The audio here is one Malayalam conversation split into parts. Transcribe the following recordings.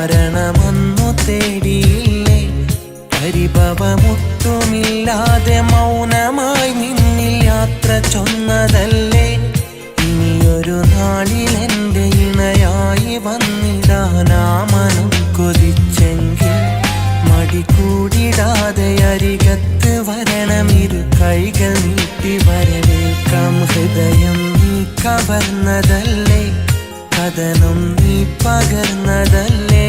കാരണമൊന്നു തേടിയില്ലേ? പരിഭവമൊട്ടുമില്ലാതെ മൗനമായി നിന്നിൽ യാത്ര ചൊന്നതല്ലേ? ഇനിയൊരു നാളിൽ എന്റെ ഇണയായി വന്നിടാനാമനം കൊതിച്ചെങ്കിൽ മടി കൂടിടാതെ അരികത്ത് വരണം. ഇരു കൈകൾ നീട്ടി വരവേൽക്കാം. ഹൃദയം നീ കവർന്നതല്ലേ? കഥനം നീ പകർന്നതല്ലേ?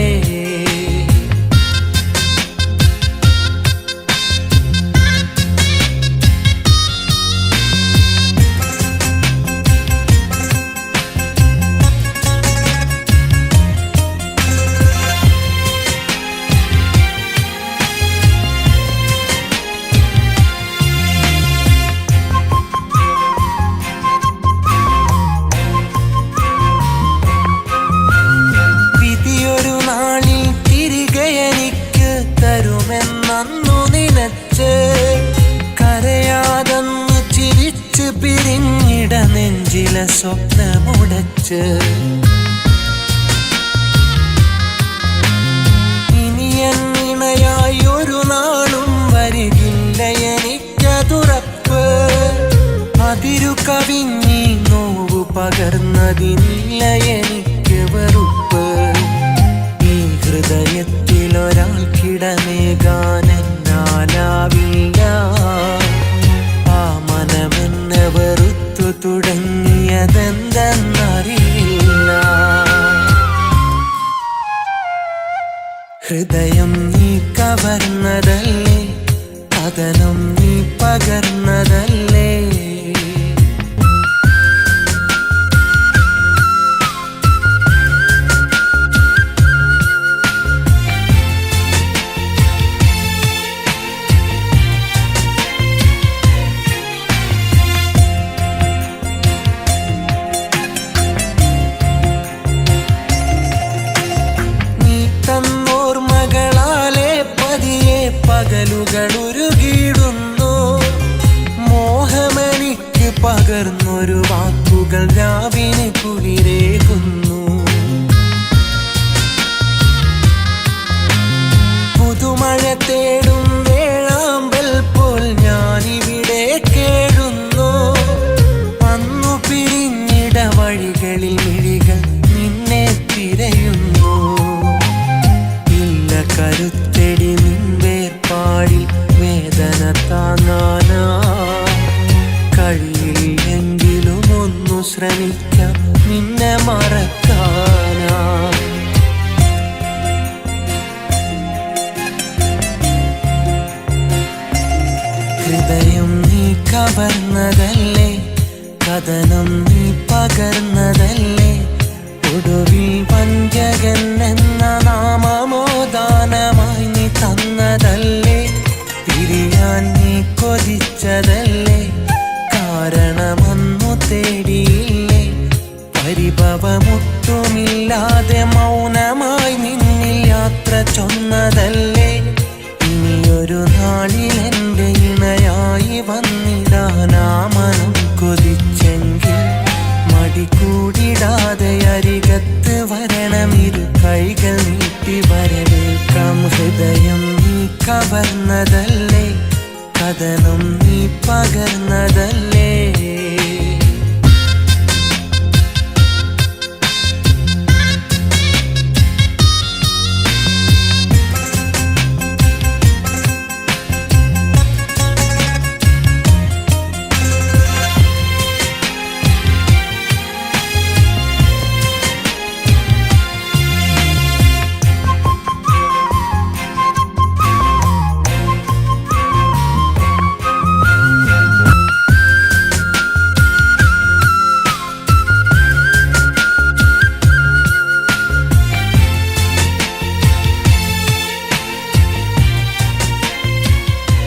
സ്വപ്നമുടച്ച്. ഇനി എന്നിണയായി ഒരു നാളും വരികില്ല എനിക്കതുറപ്പ്. അതിരു കവിഞ്ഞി നോവു പകർന്നതില്ല എനിക്ക് വെറുപ്പ്. ഈ ഹൃദയത്തിൽ തുടങ്ങിയതെന്തെന്നറിയില്ല ഹൃദയം നീ കവർന്നതല്ലേ അതനം നീ പകർന്നതല്ലേ പകർന്നൊരു വാക്കുകൾ രാവിനെ കുളിരേകുന്നു പുതുമഴ തേടും വേളാമ്പൽ പോൽ ഞാനിവിടെ കേടുന്നു. വന്നു പിരിഞ്ഞിട വഴികളിൽ മിഴികൾ നിന്നെ തിരയുന്നു. ഇല്ല കരുത്തെടി നിൻവേർപ്പാടിൽ വേദന താങ്ങാനാ. കഴിയില്ല ശ്രമിക്കാം. നിന്നെ മറക്കാനാ. ഹൃദയം നീ കവർന്നതല്ലേ? കഥനം നീ പകർന്നതല്ലേ ഭാവമൊട്ടുമില്ലാതെ മൗനമായി നിന്നിൽ യാത്ര ചൊന്നതല്ലേ? ഇനിയൊരു നാളിൽ എന്റെ ഇണയായി വന്നിടാനാമനം കൊതിച്ചെങ്കിൽ മടികൂടിടാതെ അരികത്ത് വരണമിരു കൈകൾ നീട്ടി വരവേൽക്കാം. ഹൃദയം നീ കവർന്നതല്ലേ? കഥനം നീ പകർന്നതല്ലേ?